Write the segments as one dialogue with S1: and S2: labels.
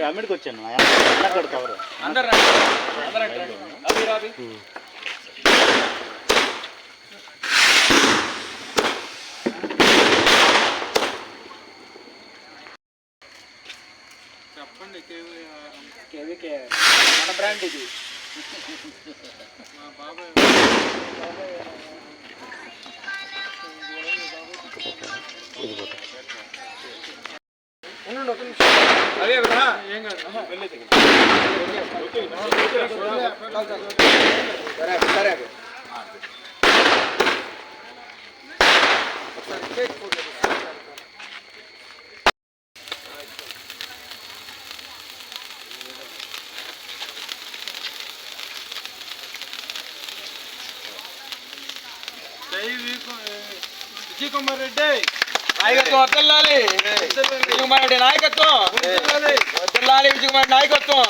S1: మీరు అమ్మిడికి వచ్చాను. ఎక్కడ కవర్
S2: చెప్పండి కేవీ
S3: కేవీకే మన బ్రాండ్ ఇది.
S2: మా బాబాయ్.
S3: అదే కదా
S2: ఏం కాదు
S3: సరే సరే
S2: జై వీకు విజయ్ కుమార్ రెడ్డి
S3: నాయకత్వం వర్తిల్లాలి విజయకుమారుడి నాయకత్వం. వర్తిల్లాలి విజయకుమార్ నాయకత్వం.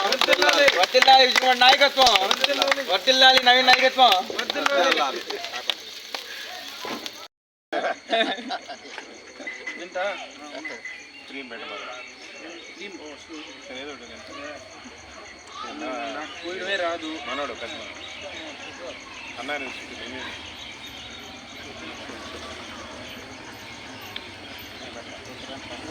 S3: వర్తిల్లాలి విజయకుమార్ నాయకత్వం. వర్తిల్లాలి నవీన్ నాయకత్వం.
S2: రాదు
S4: మనోడు అన్నారు
S3: అన్నారు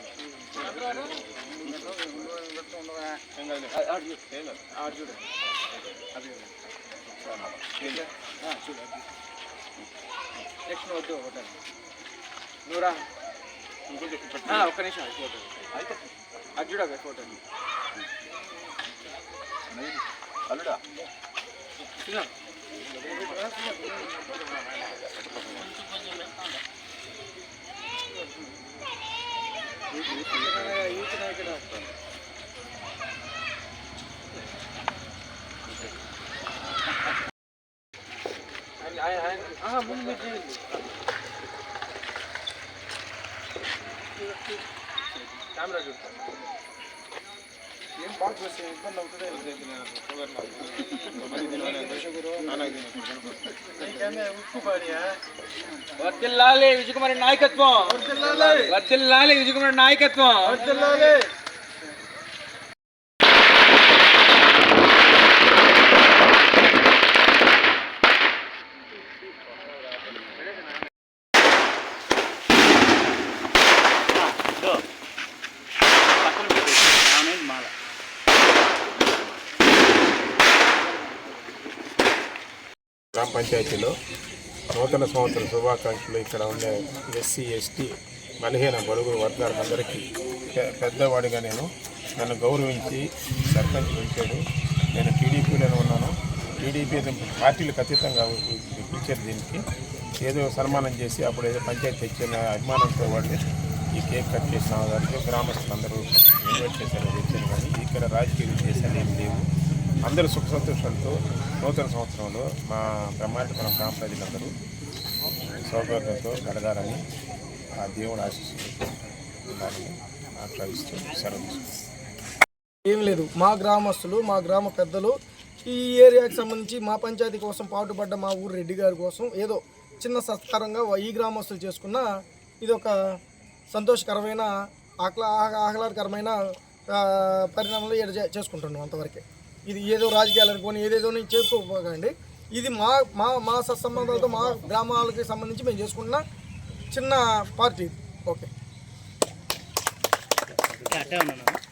S3: నెక్స్ట్ వద్దు ఒకటి నూరా ఆ, ఒక్క నిమిషం ఫోటో అది చూడక ఫోటో
S4: అల్లుడా
S3: ಈಚೆ ನಾಯಕಡೆ ಹಾಕ್ತಾನೆ ಹಾಂ ಮುಂದೆ ಕ್ಯಾಮ್ರಾ ಜೋಡ್ತಾನೆ ಏನು ಪಾಕ್ ಬಸ್ ಇಬ್ಬರು ನಮ್ಮ ಕಡೆ ಇದ್ದೀನಿ ನಾನು ನಾನು వర్తిల్లాలి విజయకుమారి నాయకత్వం. వర్తిల్లాలి. విజయకుమారి నాయకత్వం.
S1: ఇదో.
S4: గ్రామ పంచాయతీలో నూతన సంవత్సర శుభాకాంక్షలు ఇక్కడ ఉండే ఎస్సీ ఎస్టీ బలహీన బడుగు వర్గాలందరికీ పెద్దవాడిగా నేను నన్ను గౌరవించి సర్పంచ్ ఉంచాడు. నేను టీడీపీలోనే ఉన్నాను. టీడీపీ పార్టీలకు అతీతంగా పిలిచారు దీనికి. ఏదో సన్మానం చేసి అప్పుడు ఏదో పంచాయతీ తెచ్చిన అభిమానంతో వాళ్ళు ఈ కేక్ కట్ చేసిన దానికి గ్రామస్తులందరూ ఇన్వైట్ చేశారు తెచ్చారు కానీ ఇక్కడ రాజకీయ ఉద్దేశాలు ఏం లేవు. అందరూ సుఖ సంతోషాలతో నూతన సంవత్సరంలో మా బ్రహ్మాండపురం గ్రామ ప్రజలందరూ సౌకర్యంతో గడగాలని ఆ దేవుడు ఆశిస్తూ ఆశ్రయిస్తూ సెలవు
S5: ఏం లేదు. మా గ్రామస్తులు మా గ్రామ పెద్దలు ఈ ఏరియాకి సంబంధించి మా పంచాయతీ కోసం పాటుపడ్డ మా ఊరు రెడ్డి గారి కోసం ఏదో చిన్న సత్కారంగా ఈ గ్రామస్తులు చేసుకున్న ఇది ఒక సంతోషకరమైన ఆహ్లా ఆహ్లాదకరమైన పరిణామంలో పరిణామాలు చేసుకుంటున్నాం అంతవరకే. ఇది ఏదో రాజకీయాలు అనుకొని ఏదేదో నేను చేసుకోకండి ఇది మా మా మా సత్సంబంధాలతో మా గ్రామాలకి సంబంధించి మేము చేసుకుంటున్న చిన్న పార్టీ. ఓకే.
S1: అట్టే ఉన్నాను